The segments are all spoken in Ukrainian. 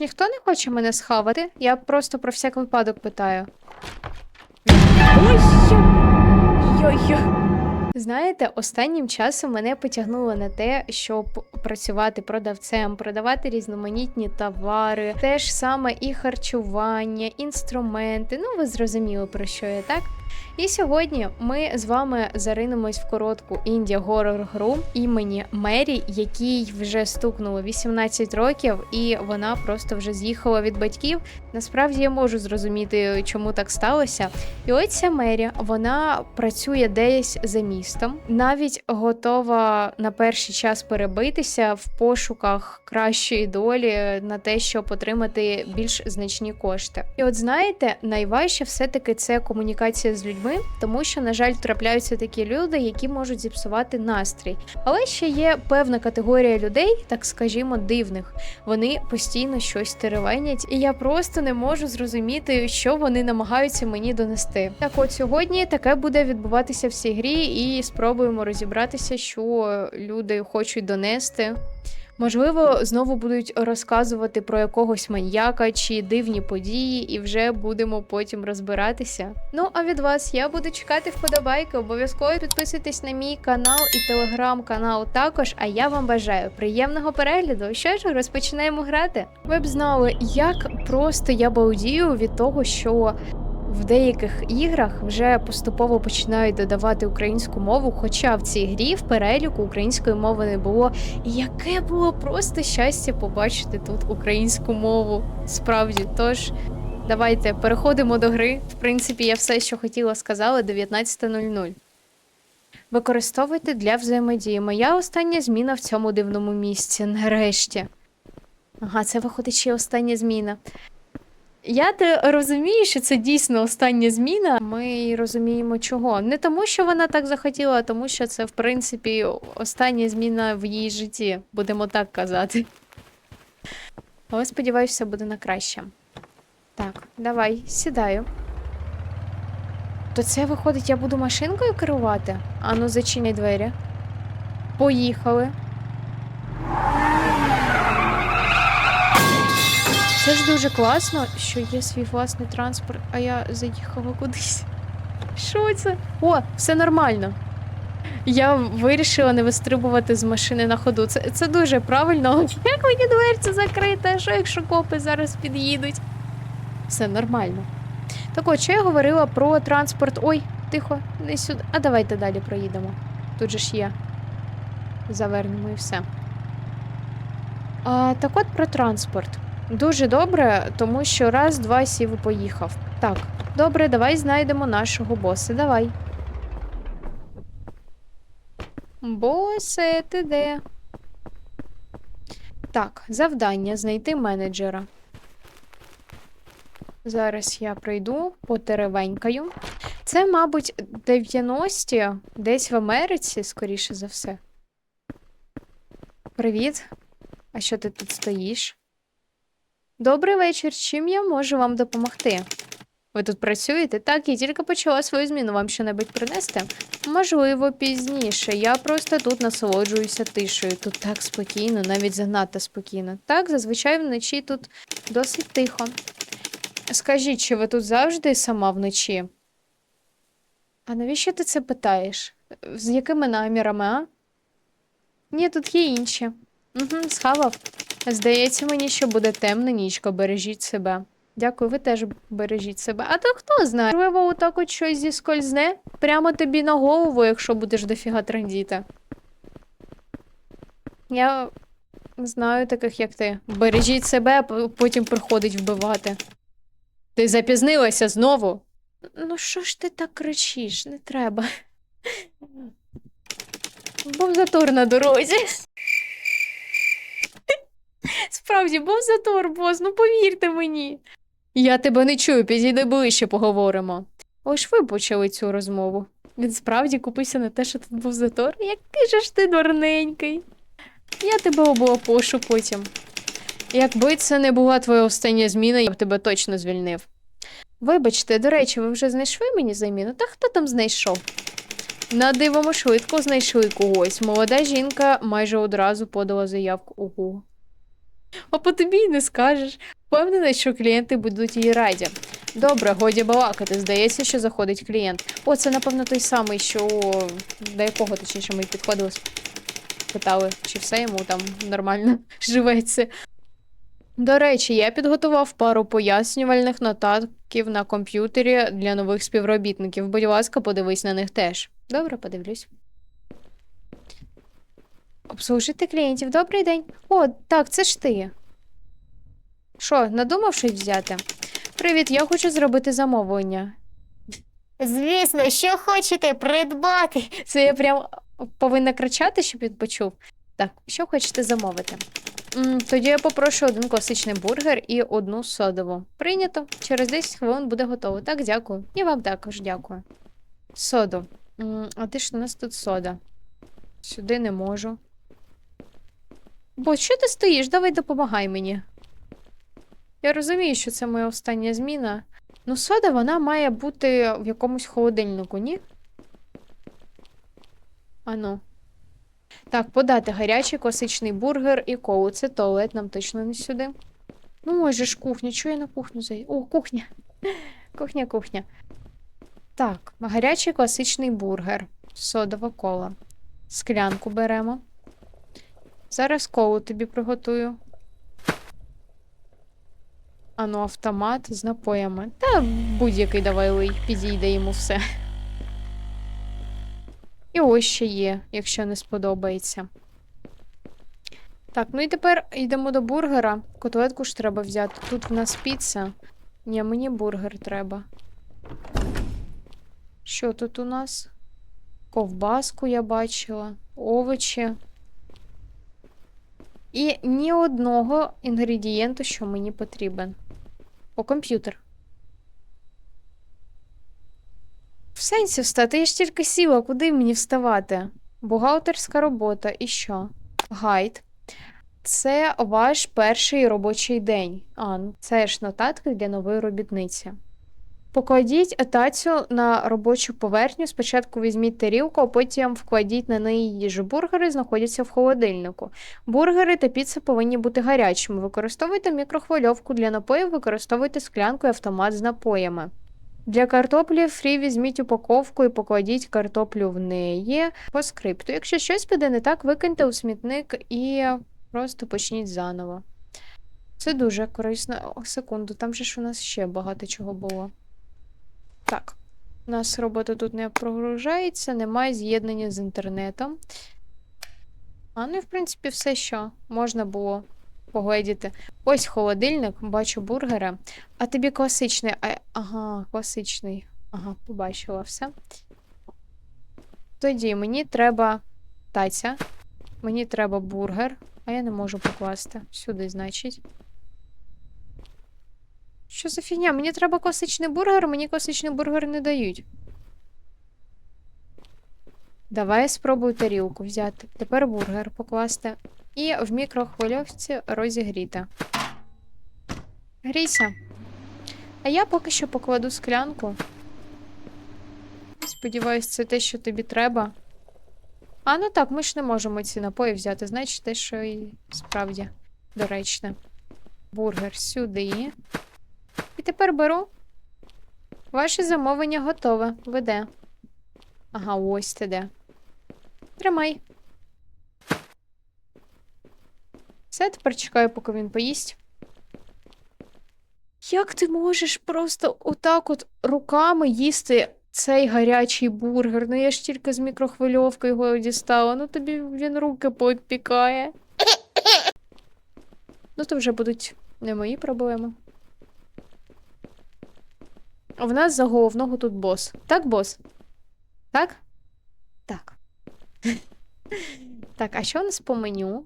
Ніхто не хоче мене схавати? Я просто про всяк випадок питаю. Ой, йо-йо. Знаєте, останнім часом мене потягнуло на те, щоб працювати продавцем, продавати різноманітні товари, те ж саме і харчування, інструменти. Ну, ви зрозуміли про що я так. І сьогодні ми з вами заринемось в коротку інді горор гру імені Мері, якій вже стукнуло 18 років, і вона просто вже з'їхала від батьків. Насправді я можу зрозуміти, чому так сталося. І ось ця Мері, вона працює десь за містом, навіть готова на перший час перебитися в пошуках кращої долі на те, щоб отримати більш значні кошти. І от знаєте, найважче все-таки це комунікація з людьми, тому що, на жаль, трапляються такі люди, які можуть зіпсувати настрій. Але ще є певна категорія людей, так скажімо, дивних. Вони постійно щось теревенять, і я просто не можу зрозуміти, що вони намагаються мені донести. Так, от сьогодні таке буде відбуватися в цій грі, і спробуємо розібратися, що люди хочуть донести. Можливо, знову будуть розказувати про якогось маньяка чи дивні події, і вже будемо потім розбиратися. Ну а від вас я буду чекати вподобайки. Обов'язково підписуйтесь на мій канал і телеграм-канал також. А я вам бажаю приємного перегляду. Що ж, розпочинаємо грати. Ви б знали, як просто я балдію від того, що в деяких іграх вже поступово починають додавати українську мову, хоча в цій грі в переліку української мови не було. І яке було просто щастя побачити тут українську мову. Справді, тож давайте переходимо до гри. В принципі, я все, що хотіла, сказала 19.00. Використовуйте для взаємодії. Моя остання зміна в цьому дивному місці. Нарешті. Ага, це виходить ще остання зміна. Я те розумію, що це дійсно остання зміна. Ми розуміємо, чого. Не тому, що вона так захотіла, а тому, що це, в принципі, остання зміна в її житті, будемо так казати. Але сподіваюся, буде на краще. Так, давай, сідаю. То це виходить, я буду машинкою керувати? Ану, зачиняй двері. Поїхали. Це ж дуже класно, що є свій власний транспорт, а я заїхала кудись. Що це? О, все нормально. Я вирішила не вистрибувати з машини на ходу. Це, це дуже правильно. Як мені дверця закрити? А що якщо копи зараз під'їдуть? Все нормально. Так от, що я говорила про транспорт. Ой, тихо, не сюди. А давайте далі проїдемо. Тут же ж є. Завернемо і все. А, так от про транспорт. Дуже добре, тому що раз, два сів і поїхав. Так, добре, давай знайдемо нашого боса. Давай. Босе, ти де? Так, завдання знайти менеджера. Зараз я пройду, потеревенькаю. Це, мабуть, 90-ті, десь в Америці, скоріше за все. Привіт. А що ти тут стоїш? Добрий вечір. Чим я можу вам допомогти? Ви тут працюєте? Так, я тільки почала свою зміну. Вам що-небудь принести? Можливо, пізніше. Я просто тут насолоджуюся тишею. Тут так спокійно, навіть занадто спокійно. Так, зазвичай вночі тут досить тихо. Скажіть, чи ви тут завжди сама вночі? А навіщо ти це питаєш? З якими намірами, а? Ні, тут є інші. Угу, схавав. Здається мені, що буде темна нічка, бережіть себе. Дякую, ви теж бережіть себе. А то хто знає? Можливо, отак от щось зіскользне прямо тобі на голову, якщо будеш дофіга трендіти. Я знаю таких, як ти. Бережіть себе, а потім приходить вбивати. Ти запізнилася знову. Ну, що ж ти так кричиш? Не треба. Був затор на дорозі. Справді, був затор, бос, ну повірте мені. Я тебе не чую, підійди ближче поговоримо. Ось ви почали цю розмову. Він справді купився на те, що тут був затор. Який же ж ти дурненький. Я тебе облапошу потім. Якби це не була твоя остання зміна, я б тебе точно звільнив. Вибачте, до речі, ви вже знайшли мені заміну? Та хто там знайшов? На диво швидко знайшли когось. Молода жінка майже одразу подала заявку. Ого. А по тобі й не скажеш. Впевнена, що клієнти будуть їй раді. Добре, годі балакати. Здається, що заходить клієнт. О, це, напевно, той самий, що до якого точніше ми підходили. Питали, чи все йому там нормально живеться. До речі, я підготував пару пояснювальних нотатків на комп'ютері для нових співробітників. Будь ласка, подивись на них теж. Добре, подивлюсь. Обслужити клієнтів. Добрий день. О, так, це ж ти. Що, надумав щось взяти? Привіт, я хочу зробити замовлення. Звісно, що хочете придбати? Це я прям повинна кричати, щоб він почув. Так, що хочете замовити? М, тоді я попрошу один класичний бургер і одну содову. Прийнято. Через 10 хвилин буде готово. Так, дякую. І вам також дякую. Соду. М, а де ж у нас тут сода? Сюди не можу. Бо що ти стоїш? Давай допомагай мені. Я розумію, що це моя остання зміна. Ну, сода вона має бути в якомусь холодильнику, ні? Ану. Так, подати гарячий класичний бургер і колу. Це туалет, нам точно не сюди. Ну, може ж кухня. Чого я на кухню зай... О, кухня. Кухня, кухня. Так, гарячий класичний бургер. Содова кола. Склянку беремо. Зараз колу тобі приготую. Ану, автомат з напоями. Та будь-який давай лий, підійде йому все. І ось ще є, якщо не сподобається. Так, ну і тепер йдемо до бургера. Котлетку ж треба взяти. Тут в нас піца. Ні, мені бургер треба. Що тут у нас? Ковбаску я бачила, овочі. І ні одного інгредієнту, що мені потрібен. О, комп'ютер. В сенсі встати, я ж тільки сіла, куди мені вставати? Бухгалтерська робота, і що? Гайд. Це ваш перший робочий день. А, ну це ж нотатки для нової робітниці. Покладіть тацю на робочу поверхню. Спочатку візьміть тарілку, а потім вкладіть на неї їжу. Бургери знаходяться в холодильнику. Бургери та піца повинні бути гарячими. Використовуйте мікрохвильовку для напоїв, використовуйте склянку і автомат з напоями. Для картоплі фрі візьміть упаковку і покладіть картоплю в неї по скрипту. Якщо щось піде не так, викиньте у смітник і просто почніть заново. Це дуже корисно. О, секунду, там же ж у нас ще багато чого було. Так, у нас робота тут не прогружається, немає з'єднання з інтернетом. А ну і в принципі все, що можна було погледіти. Ось холодильник, бачу бургери. А тобі класичний. А... Ага, класичний. Ага, побачила все. Тоді мені треба таця. Мені треба бургер, а я не можу покласти. Сюди, значить. Що за фігня? Мені треба класичний бургер, мені класичний бургер не дають. Давай я спробую тарілку взяти. Тепер бургер покласти. І в мікрохвильовці розігріти. Грійся. А я поки що покладу склянку. Сподіваюсь, це те, що тобі треба. А, ну так, ми ж не можемо ці напої взяти, значить, те, що і справді доречне. Бургер сюди. Тепер беру. Ваше замовлення готове. Веде. Ага, ось ти де. Тримай. Все, тепер чекаю, поки він поїсть. Як ти можеш просто отак от руками їсти цей гарячий бургер? Ну я ж тільки з мікрохвильовки його дістала. Ну тобі він руки поопікає. Ну, то вже будуть не мої проблеми. В нас за головного тут бос. Так, бос? Так? Так. Так, а що у нас по меню?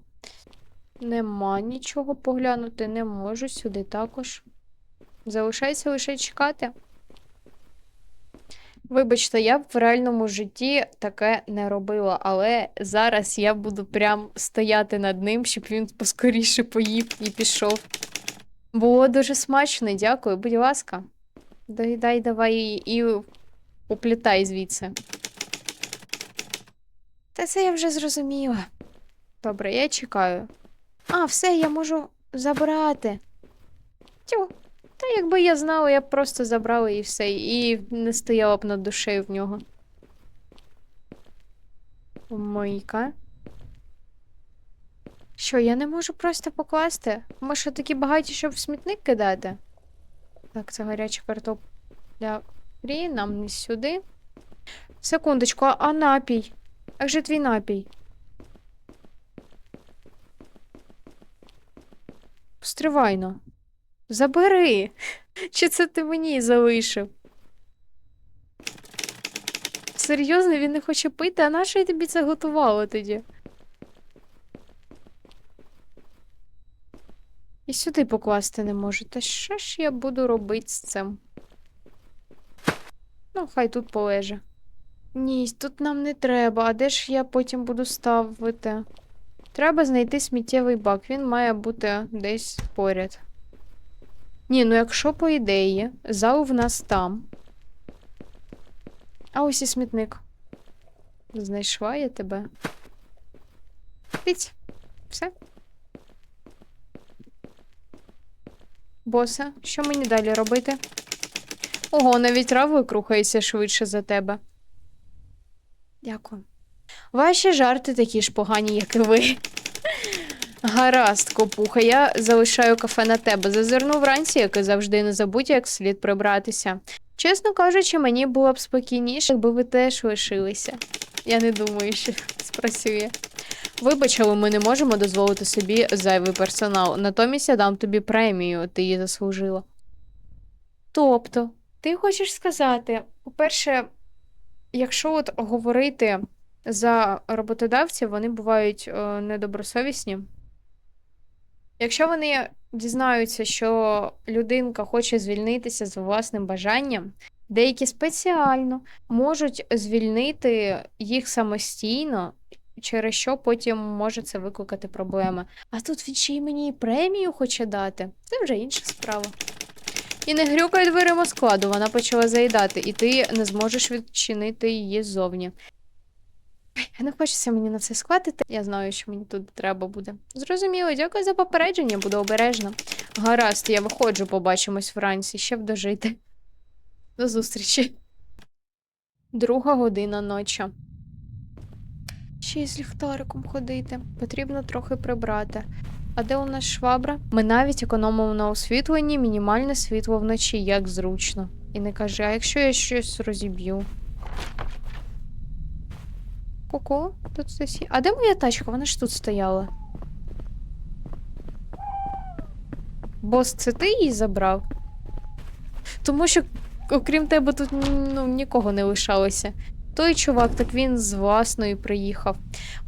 Нема нічого поглянути, не можу сюди також. Залишається лише чекати. Вибачте, я б в реальному житті таке не робила, але зараз я буду прям стояти над ним, щоб він поскоріше поїв і пішов. Було дуже смачно, дякую, будь ласка. Доїдай давай і, і уплітай звідси. Та це я вже зрозуміла. Добре, я чекаю. А, все, я можу забрати. Тю. Та якби я знала, я б просто забрала і все, і не стояла б над душею в нього. Мойка. Що, я не можу просто покласти? Ми що такі багаті, щоб в смітник кидати? Так, це гаряча картопля фрі, нам не сюди. Секундочку, а, а напій? Як же твій напій? Стривайно. Забери. Чи це ти мені залишив? Серйозно, він не хоче пити, а на що я тобі це готувала тоді? І сюди покласти не можу. Та що ж я буду робити з цим? Ну, хай тут полеже. Ні, тут нам не треба. А де ж я потім буду ставити? Треба знайти сміттєвий бак. Він має бути десь поряд. Ні, ну якщо по ідеї, зал в нас там. А ось і смітник. Знайшла я тебе. Тиць. Все. Босе, що мені далі робити? Ого, навіть равлик рухається швидше за тебе. Дякую. Ваші жарти такі ж погані, як і ви. Гаразд, копуха, я залишаю кафе на тебе. Зазирну вранці, як і завжди, не забудь, як слід прибратися. Чесно кажучи, мені було б спокійніше, якби ви теж лишилися. Я не думаю, що спрацює. Вибач, але ми не можемо дозволити собі зайвий персонал. Натомість я дам тобі премію, ти її заслужила. Тобто, ти хочеш сказати, по-перше, якщо от говорити за роботодавців, вони бувають е, недобросовісні. Якщо вони дізнаються, що людинка хоче звільнитися за власним бажанням, деякі спеціально можуть звільнити їх самостійно, через що потім може це викликати проблеми. А тут він ще й мені і премію хоче дати. Це вже інша справа. І не грюкай дверима складу, вона почала заїдати, і ти не зможеш відчинити її ззовні. Не хочеться мені на це складити. Я знаю, що мені тут треба буде. Зрозуміло, дякую за попередження, буду обережна. Гаразд, я виходжу, побачимось вранці, ще дожити. До зустрічі. Друга година ночі. Ще й з ліхтариком ходити. Потрібно трохи прибрати. А де у нас швабра? Ми навіть економимо на освітленні мінімальне світло вночі, як зручно. І не кажи, а якщо я щось розіб'ю? Ку-ку, тут хтось. А де моя тачка? Вона ж тут стояла. Бос, це ти її забрав? Тому що, окрім тебе, тут ну, нікого не лишалося. Той чувак, так він з власної приїхав.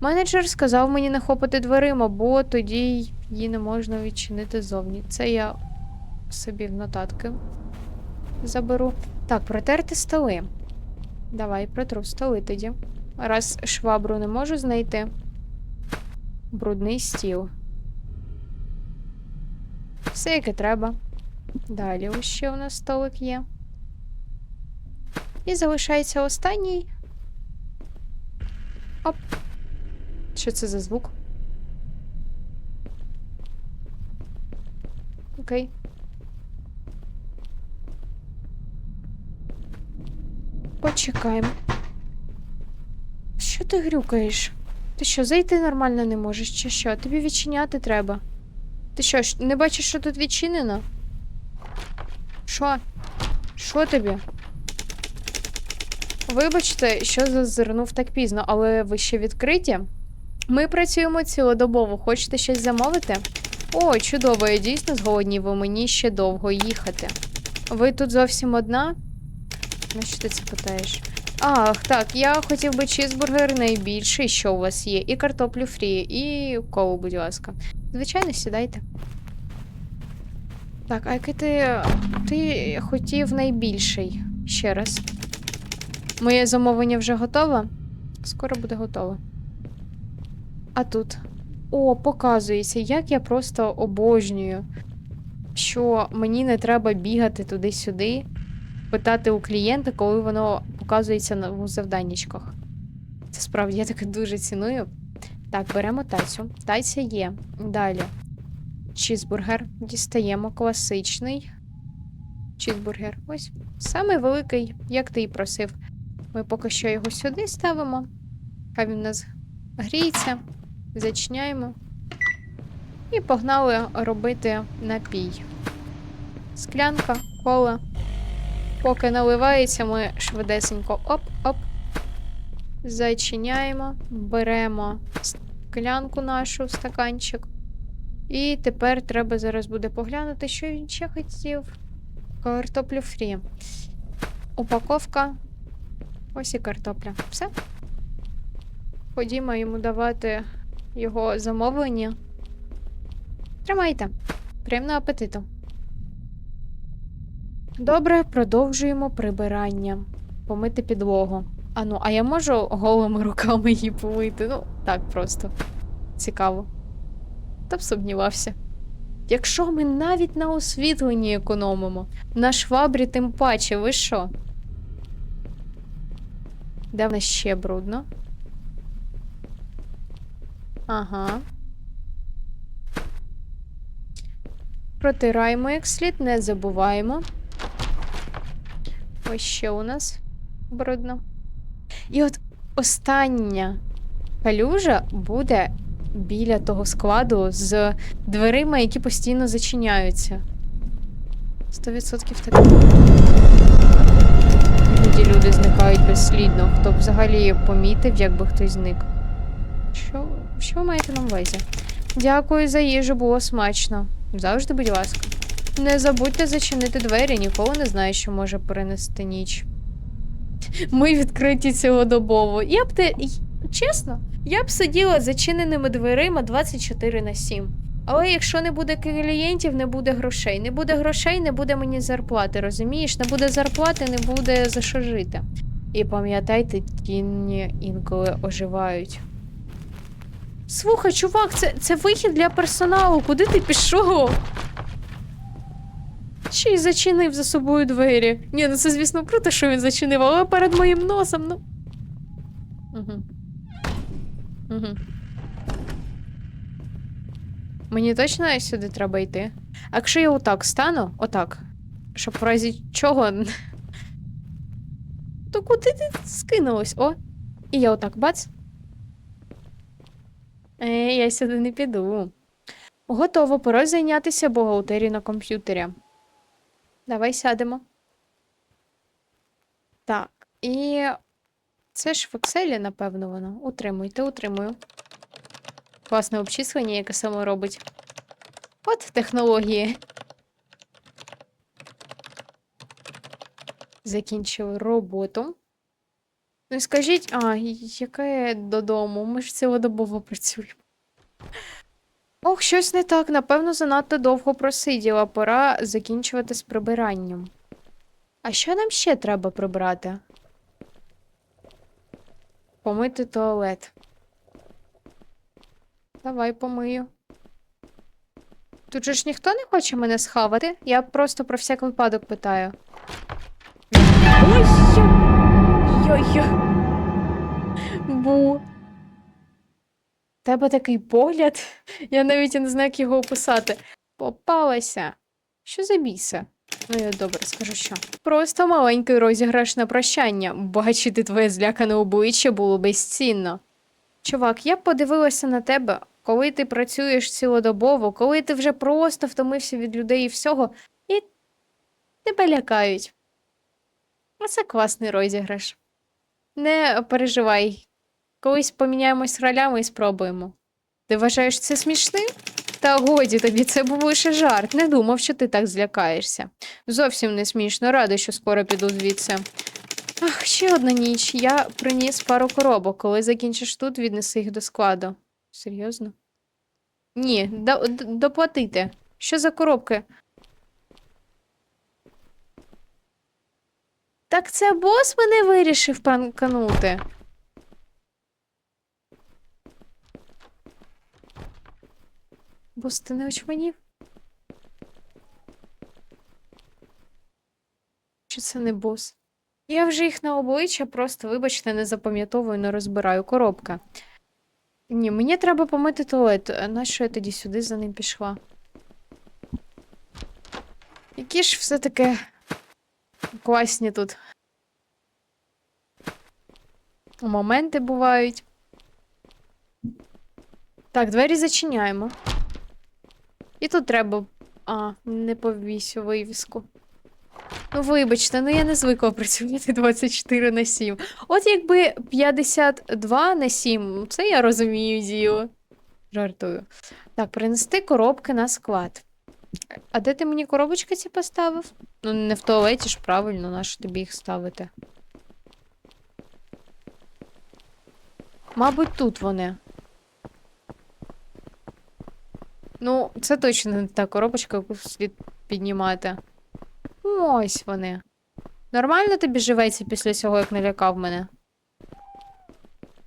Менеджер сказав мені не дверима, бо тоді її не можна відчинити зовні. Це я собі в нотатки заберу. Так, протерти столи. Давай, протру столи тоді. Раз швабру не можу знайти. Брудний стіл. Все, яке треба. Далі ось ще у нас столик є. І залишається останній. Оп. Що це за звук? Окей. Почекаємо. Що ти грюкаєш? Ти що, зайти нормально не можеш, чи що? Тобі відчиняти треба. Ти що, не бачиш, що тут відчинено? Що? Що тобі? Вибачте, що зазирнув так пізно, але ви ще відкриті? Ми працюємо цілодобово. Хочете щось замовити? О, чудово, я дійсно зголодні, бо мені ще довго їхати. Ви тут зовсім одна? На що ти це питаєш? Ах, так, я хотів би чізбургер найбільший, що у вас є, і картоплю фрі, і колу, будь ласка. Звичайно, сідайте. Так, а який ти. Ти хотів найбільший. Ще раз. Моє замовлення вже готове? Скоро буде готове. А тут. О, показується, як я просто обожнюю, що мені не треба бігати туди-сюди, питати у клієнта, коли воно показується на завданнячках. Це справді я таке дуже ціную. Так, беремо тацю. Таця є. Далі. чізбургер. Дістаємо класичний. Чізбургер. Ось. Самий великий, як ти і просив. Ми поки що його сюди ставимо. Хай він у нас гріється. Зачиняємо. І погнали робити напій. Склянка, кола. Поки наливається, ми швидесенько оп-оп. Зачиняємо, беремо склянку нашу, стаканчик. І тепер треба зараз буде поглянути, що він ще хотів. Картоплю фрі. Упаковка. Ось і картопля. Все. Ходімо йому давати його замовлення. Тримайте. Приємного апетиту. Добре, продовжуємо прибирання. Помити підлогу. А ну, а я можу голими руками її помити? Ну, так просто. Цікаво. Та б сумнівався. Якщо ми навіть на освітленні економимо, на швабрі тим паче, ви що? Де в нас ще брудно? Ага. Протираємо як слід, не забуваємо. Ось ще у нас брудно. І от остання калюжа буде біля того складу з дверима, які постійно зачиняються. 100% так. Люди зникають безслідно. Хто б взагалі помітив, якби хтось зник. Що, що ви маєте на увазі? Дякую за їжу, було смачно. Завжди, будь ласка. Не забудьте зачинити двері, ніколи не знає, що може перенести ніч. Ми відкриті цілодобово. Я б те. Чесно, я б сиділа зачиненими дверима 24 на 7. Але якщо не буде клієнтів, не буде грошей. Не буде грошей, не буде мені зарплати, розумієш? Не буде зарплати, не буде за що жити. І пам'ятайте, тіні інколи оживають. Слухай, чувак, це, це вихід для персоналу. Куди ти пішов? Ще й зачинив за собою двері. Ні, ну це, звісно, круто, що він зачинив, але перед моїм носом, ну. Угу. Угу. Мені точно сюди треба йти. А якщо я отак стану, отак, щоб в разі чого. То куди ти скинулась? О! І я отак бац. Е, я сюди не піду. Готово, пора зайнятися бухгалтерією на комп'ютері. Давай сядемо. Так, і це ж в Excel, напевно, воно. Утримуйте, утримую. Класне обчислення, яке само робить. От технології. Закінчили роботу. Ну і скажіть, а, яке додому? Ми ж цілодобово працюємо. Ох, щось не так. Напевно, занадто довго просиділа. Пора закінчувати з прибиранням. А що нам ще треба прибрати? Помити туалет. Давай помию. Тут же ж ніхто не хоче мене схавати. Я просто про всяк випадок питаю. Ой! Йой-йой. Бу. Тебе такий погляд. Я навіть не знаю, як його описати. Попалася. Що за біса? Ну, я добре скажу що. Просто маленький розіграш на прощання. Бачити твоє злякане обличчя було безцінно. Чувак, я подивилася на тебе, коли ти працюєш цілодобово, коли ти вже просто втомився від людей і всього, і тебе лякають. Оце класний розіграш. Не переживай. Колись поміняємось ролями і спробуємо. Ти вважаєш це смішним? Та годі тобі, це був лише жарт. Не думав, що ти так злякаєшся. Зовсім не смішно, радий, що скоро піду звідси. Ах, ще одна ніч. Я приніс пару коробок. Коли закінчиш тут, віднеси їх до складу. Серйозно? Ні, до- доплатити. Що за коробки? Так це бос мене вирішив пранканути. Бос, ти не очманів? Чи це не бос? Я вже їх на обличчя просто, вибачте, не запам'ятовую, не розбираю коробка. Ні, мені треба помити туалет. Е, нащо я тоді сюди за ним пішла? Які ж все таке класні тут. Моменти бувають. Так, двері зачиняємо. І тут треба. А, не повісю вивіску. Ну, вибачте, ну я не звикла працювати 24 на 7. От якби 52 на 7, це я розумію діло. Жартую. Так, принести коробки на склад. А де ти мені коробочки ці поставив? Ну, не в туалеті ж правильно, нащо тобі їх ставити? Мабуть, тут вони. Ну, це точно не та коробочка, яку слід піднімати. Ось вони. Нормально тобі живеться після цього, як налякав мене?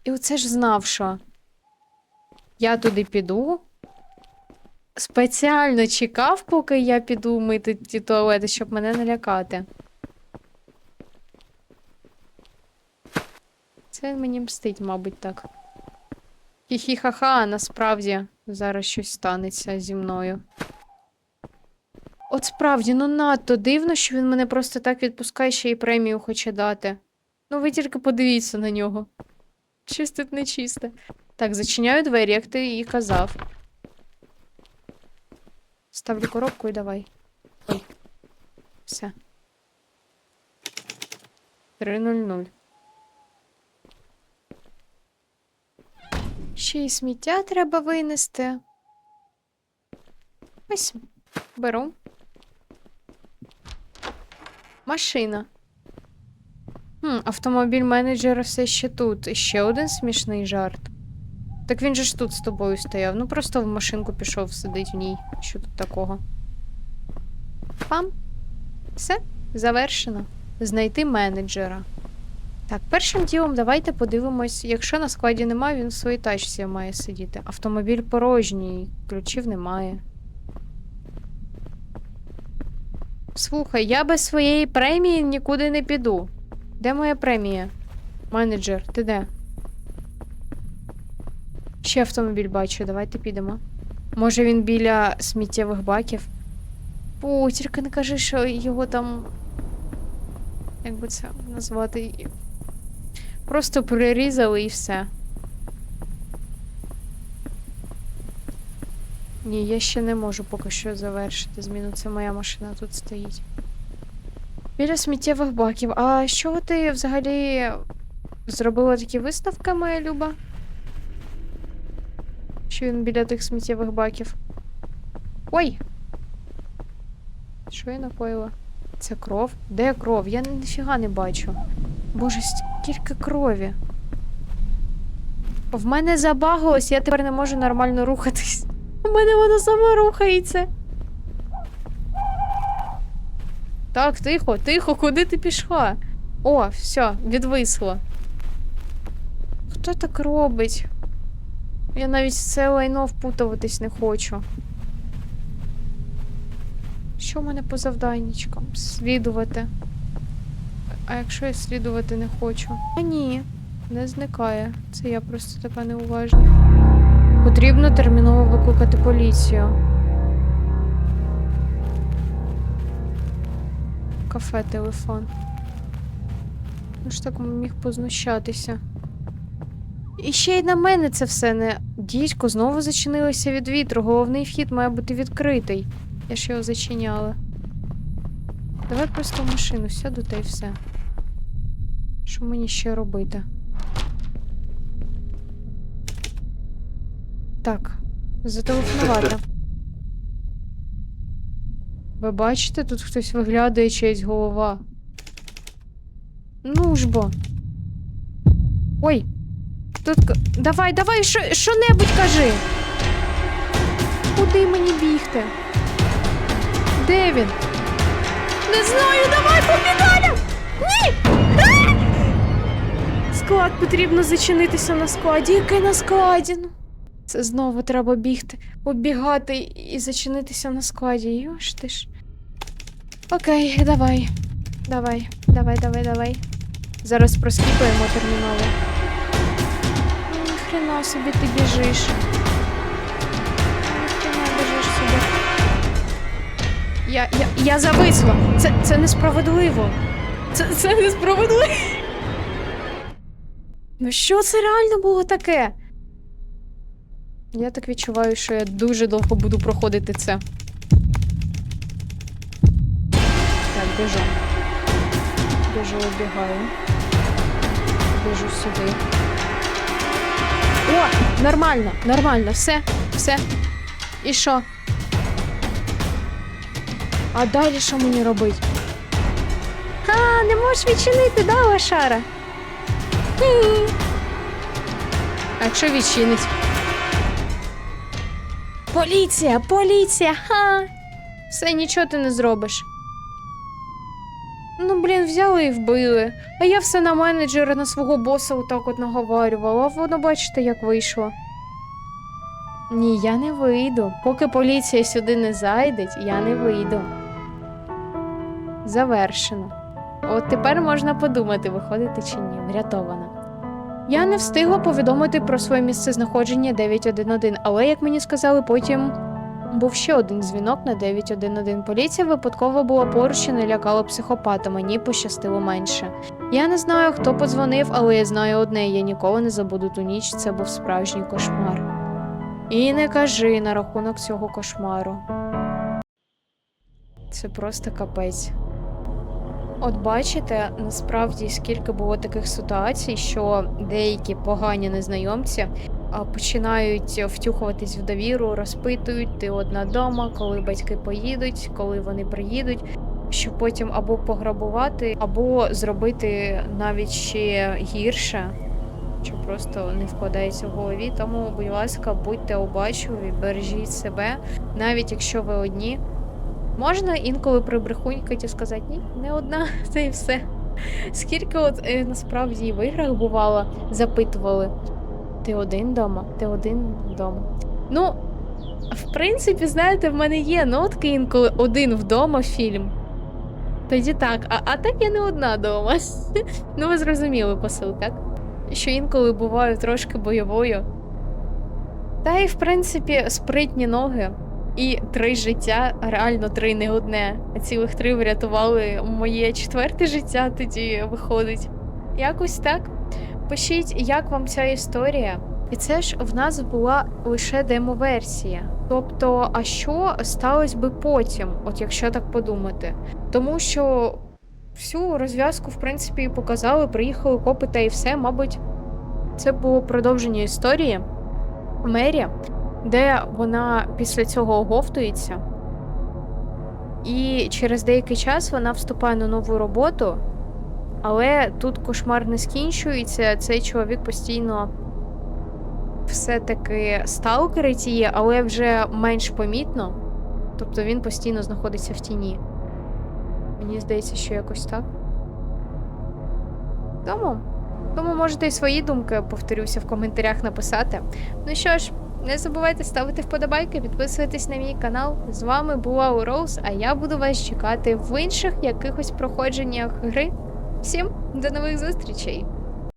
І оце ж знав, що я туди піду. Спеціально чекав, поки я піду мити ті туалети, щоб мене налякати. Це мені мстить, мабуть, так. Хі-хі-ха-ха, насправді зараз щось станеться зі мною. От справді, ну надто дивно, що він мене просто так відпускає, ще й премію хоче дати. Ну, ви тільки подивіться на нього. Тут нечисте. Так, зачиняю двері, як ти і казав. Ставлю коробку і давай. Ой. Все. 3.00. Ще й сміття треба винести. Ось, беру. Машина. Хм, автомобіль менеджера все ще тут. І ще один смішний жарт. Так він же ж тут з тобою стояв. Ну просто в машинку пішов, сидить в ній. Що тут такого? Пам. Все, завершено. Знайти менеджера. Так, першим ділом давайте подивимось, якщо на складі немає, він в своїй тачці має сидіти. Автомобіль порожній, ключів немає. Слухай, я без своєї премії нікуди не піду. Де моя премія? Менеджер, ти де? Ще автомобіль бачу, давайте підемо. Може він біля сміттєвих баків? О, тільки не кажи, що його там. Як би це назвати? Просто прирізали і все. Ні, я ще не можу поки що завершити зміну. Це моя машина тут стоїть. Біля сміттєвих баків. А чого ти взагалі зробила такі виставки, моя Люба? Що він біля тих сміттєвих баків? Ой! Що я накоїла? Це кров? Де кров? Я ніфіга не бачу. Боже, стільки крові. В мене забагалось, я тепер не можу нормально рухатись. У мене воно сама рухається. Так, тихо, тихо, куди ти пішла? О, все, відвисло. Хто так робить? Я навіть це лайно впутуватись не хочу. Що в мене по завданнячкам? Слідувати. А якщо я слідувати не хочу? А ні, не зникає. Це я просто така неуважна. Потрібно терміново викликати поліцію. Кафе телефон. Ну ж так міг познущатися. І ще й на мене це все не. Дідько знову зачинилося від вітру. Головний вхід має бути відкритий. Я ж його зачиняла. Давай просто в машину сяду та й все. Що мені ще робити? Так, зателефонувати. Ви бачите, тут хтось виглядає чиясь голова. Ну ж бо. Ой. Тут. Давай, давай, що, що-небудь кажи. Куди мені бігти? Де він? Не знаю, давай побігали! Ні! А! Склад потрібно зачинитися на складі. Яке на складі? Знову треба бігти, оббігати і зачинитися на складі. Йош ти ж. Окей, давай. Давай, давай, давай, давай. Зараз проскіпаємо терміново. Ну, Ніхрена собі ти біжиш. Ніхрена біжиш собі. Я, я, я зависла. Це, це несправедливо. Це, це несправедливо. Ну що це реально було таке? Я так відчуваю, що я дуже довго буду проходити це. Так, біжу. Біжу, оббігаю. Біжу сюди. О, нормально, нормально, все, все. І що? А далі що мені робити? А, не можеш відчинити, да, лошара? А якщо відчинить? Поліція, поліція! Ха! Все, нічого ти не зробиш. Ну, блін, взяли і вбили. А я все на менеджера, на свого боса отак от наговарювала, а воно бачите, як вийшло. Ні, я не вийду. Поки поліція сюди не зайде, я не вийду. Завершено. От тепер можна подумати, виходити чи ні, врятована. Я не встигла повідомити про своє місце знаходження 911, але, як мені сказали, потім був ще один дзвінок на 911. Поліція випадково була поруч і не лякала психопата, мені пощастило менше. Я не знаю, хто подзвонив, але я знаю одне: я ніколи не забуду ту ніч, це був справжній кошмар. І не кажи на рахунок цього кошмару. Це просто капець. От бачите, насправді скільки було таких ситуацій, що деякі погані незнайомці починають втюхуватись в довіру, розпитують ти одна дома, коли батьки поїдуть, коли вони приїдуть, щоб потім або пограбувати, або зробити навіть ще гірше, що просто не вкладається в голові. Тому, будь ласка, будьте обачливі, бережіть себе, навіть якщо ви одні. Можна інколи прибрехунькати і сказати, ні, не одна, це і все. Скільки от е, насправді в іграх бувало, запитували: ти один вдома? Ти один вдома? Ну, в принципі, знаєте, в мене є нотки інколи один вдома фільм. Тоді так, а, а так я не одна вдома. ну, ви зрозуміли посил, так? Що інколи буваю трошки бойовою. Та й, в принципі, спритні ноги. І три життя, реально три, не одне. А цілих три врятували моє четверте життя тоді виходить. Якось так. Пишіть, як вам ця історія. І це ж в нас була лише демо-версія. Тобто, а що сталося би потім, от якщо так подумати? Тому що всю розв'язку, в принципі, показали, приїхали копи та і все, мабуть, це було продовження історії Мері де вона після цього оговтується, і через деякий час вона вступає на нову роботу, але тут кошмар не скінчується. Цей чоловік постійно все-таки сталкерить її, але вже менш помітно. Тобто він постійно знаходиться в тіні. Мені здається, що якось так. Тому, тому можете і свої думки, повторюся, в коментарях написати. Ну що ж. Не забувайте ставити вподобайки, підписуватись на мій канал. З вами була Уроуз, а я буду вас чекати в інших якихось проходженнях гри. Всім до нових зустрічей!